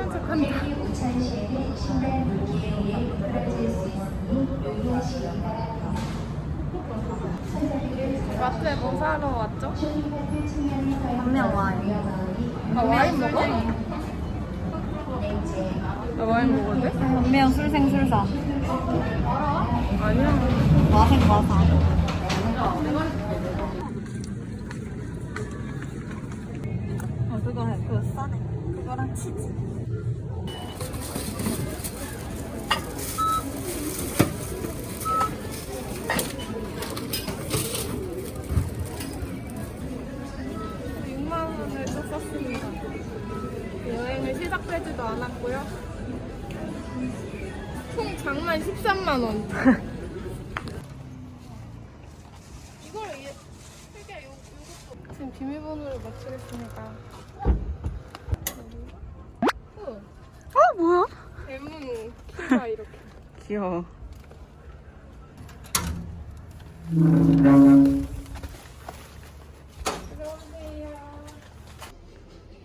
친한 척 한다. 마트에 뭐 사러 왔죠? 분명 와요. 아, 와인 먹어? 나 와인 먹어도 분명 술생술사. 아니야. 와생 와사. 어, 그거 그거 싸네. 그거랑 치즈. 여행을 시작되지도 않았고요 총 장만 13만 원 이거를 이게 세개 요것도 지금 비밀번호를 맞추겠습니다 어, 어 뭐야? 대문 키가 이렇게 귀여워.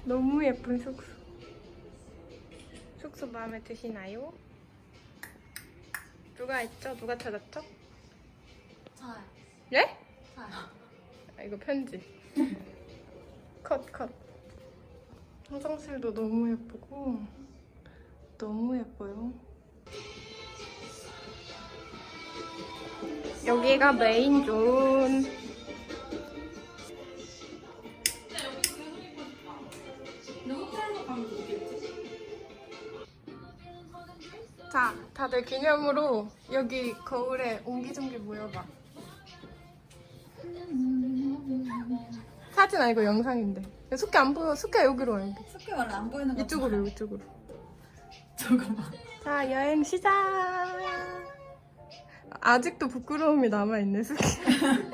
너무 예쁜 숙소. 마음에 드시나요? 누가 있죠? 누가 찾았죠? 잘. 예? 잘. 아, 이거 편지. 컷, 컷. 화장실도 너무 예쁘고, 너무 예뻐요. 여기가 메인 존. 자, 다들 기념으로 여기 거울에 옹기종기 모여봐. 사진 아니고 영상인데. 숙회 안 보여. 숙회 여기로 와, 여기. 숙회 원래 안 보이는 거. 이쪽으로, 이쪽으로. 잠깐만. 자, 여행 시작! 아직도 부끄러움이 남아있네, 숙회.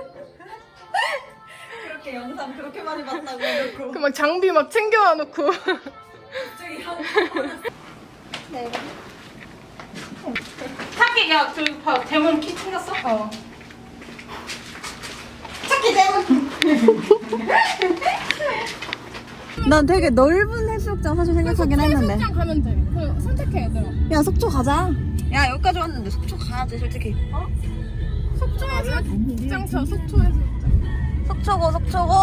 그렇게 영상 그렇게 많이 봤다고 해놓고. 그 막 장비 막 챙겨와 놓고. 갑자기 한. 네. 찾기 야 저기 봐 대문 키 챙겼어? 어. 찾기 때문. 난 되게 넓은 해수욕장 사실 생각하긴 했는데. 숙장 가면 돼. 그 선택해, 얘들아. 야 속초 가자. 야 여기까지 왔는데 속초 가야지 솔직히. 속초에서 숙장 쳐, 속초에서. 속초고 속초고.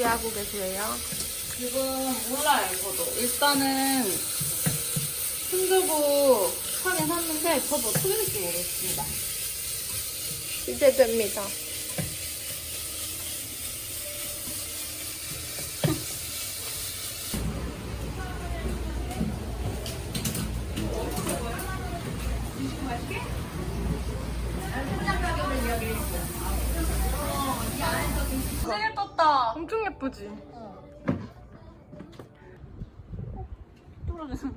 요리 하고 계세요? 지금 몰라요 저도 일단은 흔들고 하긴 샀는데 저도 어떻게 될지 모르겠습니다 기대됩니다. 생일 떴다 엄청 예쁘지? 떨어지는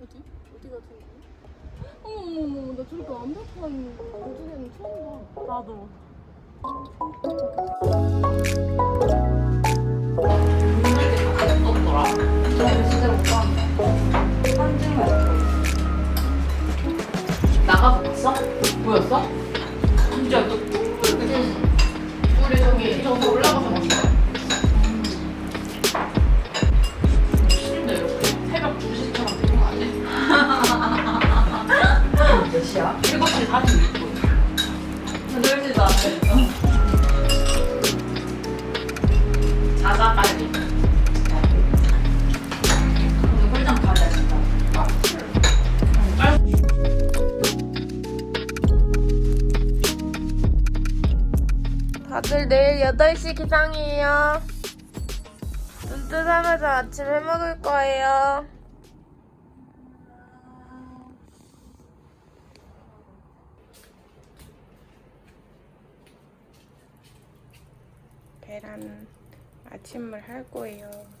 어디? 어디 같은 거? 어머머머, 나 저렇게 완벽한 고준에는 처음 봐. 나도 나가서 봤어? 보였어? 오늘 내일 8시 기상이에요. 눈 뜨자마자 아침 해 먹을 거예요. 계란 아침을 할 거예요.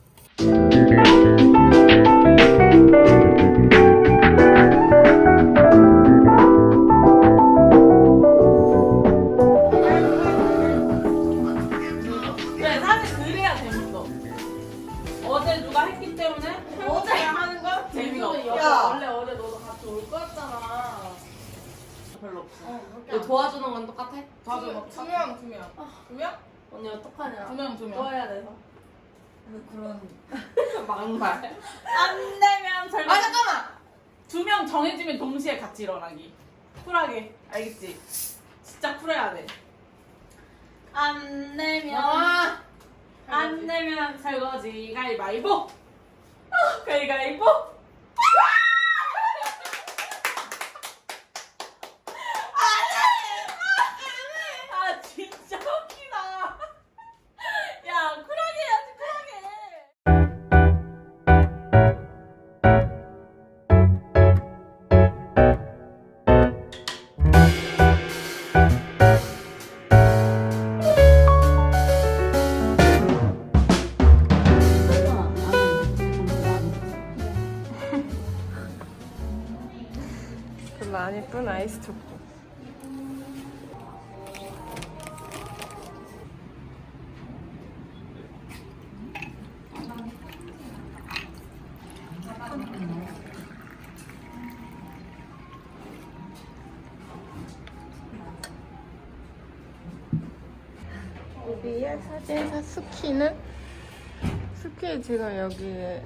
도와주는 건 똑같아? 두명 두 명. 두 명? 언니 어떡하냐? 두 명, 두 명. 또 해야 돼서. 그런. 막말. 안 되면 잘. 아 잠깐만. 두 명 정해지면 동시에 같이 일어나기. 쿨하게. 알겠지? 진짜 쿨해야 돼. 안 내면. 아! 안 내면 설거지 가위바위보. 가위바위보. 아이스 초코. 우리의 사진사 스키는 스키 지금 여기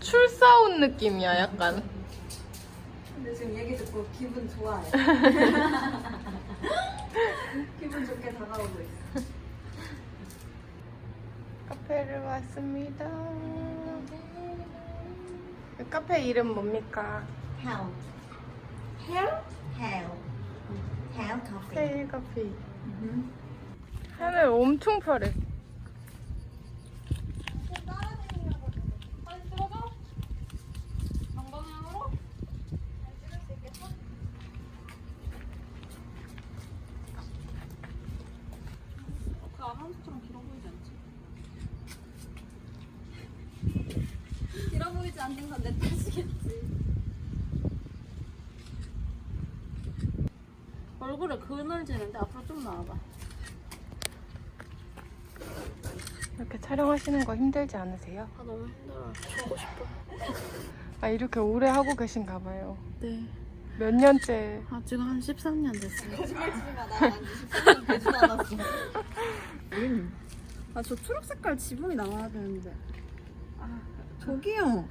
출사 온 느낌이야 약간. 듣고 기분 좋아해. 기분 좋게 다가오고 있어. 카페를 왔습니다. 이 카페 이름 뭡니까? Hell. Hell? Hell. Hell coffee. 헤일 커피. 하늘 엄청 파래. 길어 보이지 않는 건 내 탓이겠지. 얼굴에 그늘지는데 앞으로 좀 나와봐. 이렇게 촬영하시는 거 힘들지 않으세요? 아 너무 힘들어. 죽고 싶어. 아 이렇게 오래 하고 계신가 봐요. 네. 몇 년째 아 지금 한 13년 됐어요. 되지도 않았어. 아저 초록 색깔 지붕이 나와야 되는데. 아 저기요.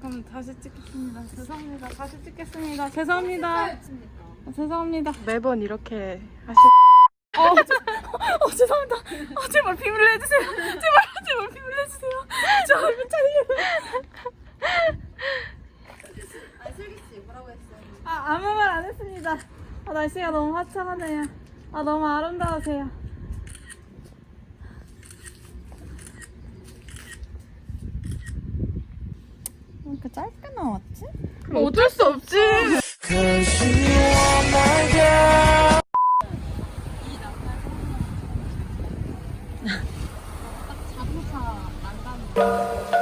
그럼 다시 찍겠습니다. 죄송합니다. 다시 찍겠습니다. 죄송합니다. 아, 죄송합니다. 매번 이렇게 하시. 어 죄송합니다. 아 제발 비밀로 해주세요. 제발 제발 비밀로 해주세요. 저 얼굴 차리게. 아니 슬기 씨 뭐라고 했어요? 아 아무 말 안 했습니다. 아 날씨가 너무 화창하네요. 아 너무 아름다우세요. 이렇게 짧게 나왔지? 그럼 어쩔 수 없지. 동화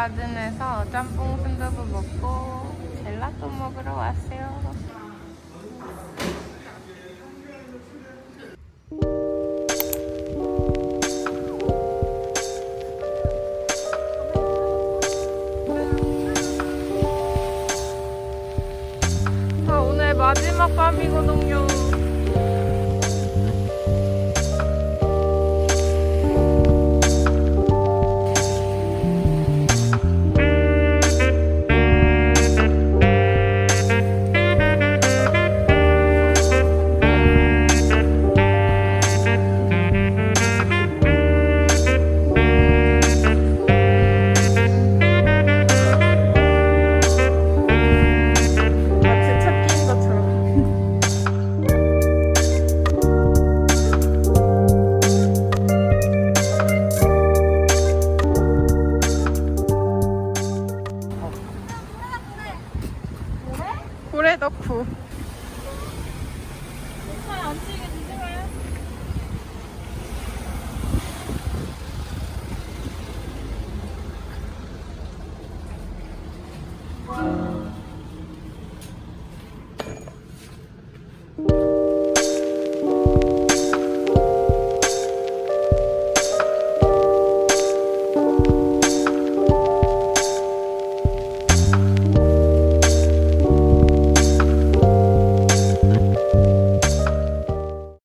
가든에서 짬뽕 순두부 먹고 젤라또 먹으러 왔어요. 아, 오늘 마지막 밤이거든요.